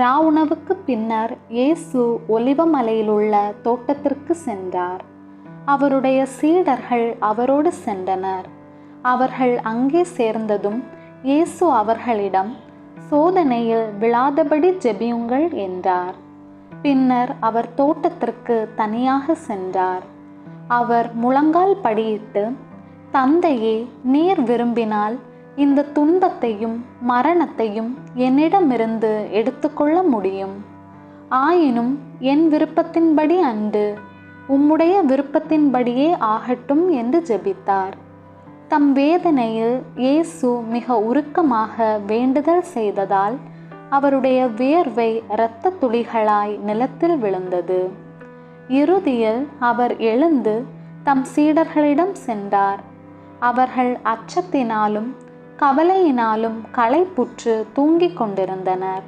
ராவுணவுக்கு பின்னர் இயேசு ஒலிவமலையிலுள்ள தோட்டத்திற்கு சென்றார். அவருடைய சீடர்கள் அவரோடு சென்றனர். அவர்கள் அங்கே சேர்ந்ததும் இயேசு அவர்களிடம் சோதனையில் விழாதபடி ஜெபியுங்கள் என்றார். பின்னர் அவர் தோட்டத்திற்கு தனியாக சென்றார். அவர் முழங்கால் படியிட்டு தந்தையே நீர் விரும்பினால் இந்த துன்பத்தையும் மரணத்தையும் என்னிடமிருந்து எடுத்துக்கொள்ள முடியும். ஆயினும் என் விருப்பத்தின்படி அன்று உம்முடைய விருப்பத்தின்படியே ஆகட்டும் என்று ஜெபித்தார். தம் வேதனையில் இயேசு மிக உருக்கமாக வேண்டுதல் செய்ததால் அவருடைய வேர்வை இரத்த துளிகளாய் நிலத்தில் விழுந்தது. இறுதியில் அவர் எழுந்து தம் சீடர்களிடம் சென்றார். அவர்கள் அச்சத்தினாலும் கவலையினாலும் களைப்புற்று தூங்கிக் கொண்டிருந்தனர்.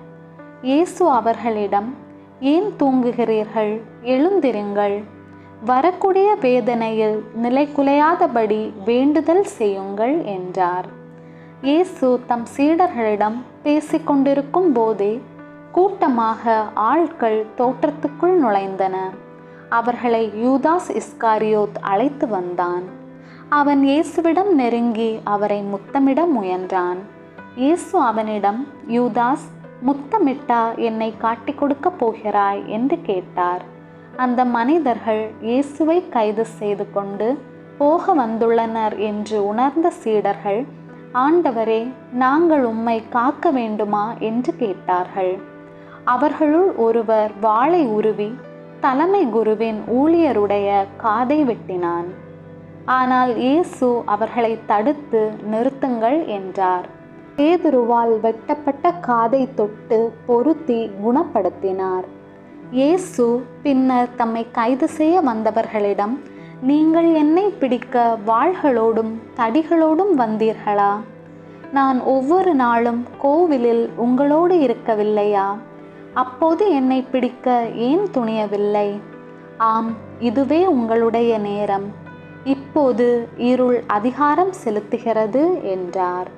இயேசு அவர்களிடம் ஏன் தூங்குகிறீர்கள்? எழுந்திருங்கள். வரக்கூடிய வேதனையில் நிலைகுலையாதபடி வேண்டுதல் செய்யுங்கள் என்றார். இயேசு தம் சீடர்களிடம் பேசிக்கொண்டிருக்கும் போதே கூட்டமாக ஆட்கள் தோற்றத்துக்குள் நுழைந்தன. அவர்களை யூதாஸ் இஸ்காரியோத் அழைத்து வந்தான். அவன் இயேசுவிடம் நெருங்கி அவரை முத்தமிட முயன்றான். இயேசு அவனிடம் யூதாஸ் முத்தமிட்டா என்னை காட்டிக் கொடுக்கப் போகிறாய்? என்று கேட்டார். அந்த மனிதர்கள் இயேசுவை கைது செய்து கொண்டு போக வந்துள்ளனர் என்று உணர்ந்த சீடர்கள் ஆண்டவரே நாங்கள் உம்மை காக்க வேண்டுமா? என்று கேட்டார்கள். அவர்களுள் ஒருவர் வாளை உருவி தலைமை குருவின் ஊழியருடைய காதை வெட்டினான். ஆனால் இயேசு அவர்களை தடுத்து நிறுத்துங்கள் என்றார். பேதுருவால் வெட்டப்பட்ட காதை தொட்டு பொருத்தி குணப்படுத்தினார். இயேசு பின்னர் தம்மை கைது செய்ய வந்தவர்களிடம் நீங்கள் என்னை பிடிக்க வாள்களோடும் தடிகளோடும் வந்தீர்களா? நான் ஒவ்வொரு நாளும் கோவிலில் உங்களோடு இருக்கவில்லையா? அப்போது என்னை பிடிக்க ஏன் துணியவில்லை? ஆம் இதுவே உங்களுடைய நேரம். இப்போது இருள் அதிகாரம் செலுத்துகிறது என்றார்.